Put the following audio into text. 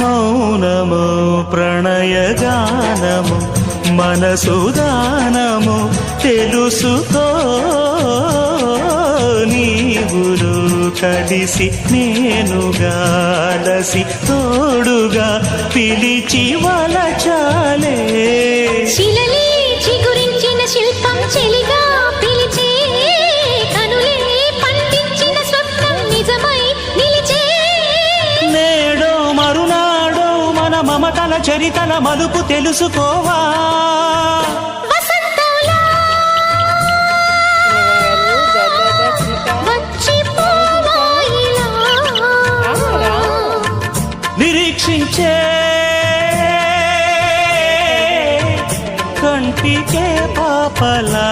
మౌనము ప్రణయగానము మనసుదానము తెలుసుకో నీవులు కలిసి నేనుగాలసి తోడుగా పిలిచి వలచాలే మమతల చరితల మలుపు తెలుసుకోవా? నిరీక్షించే కంటికే పాపలా.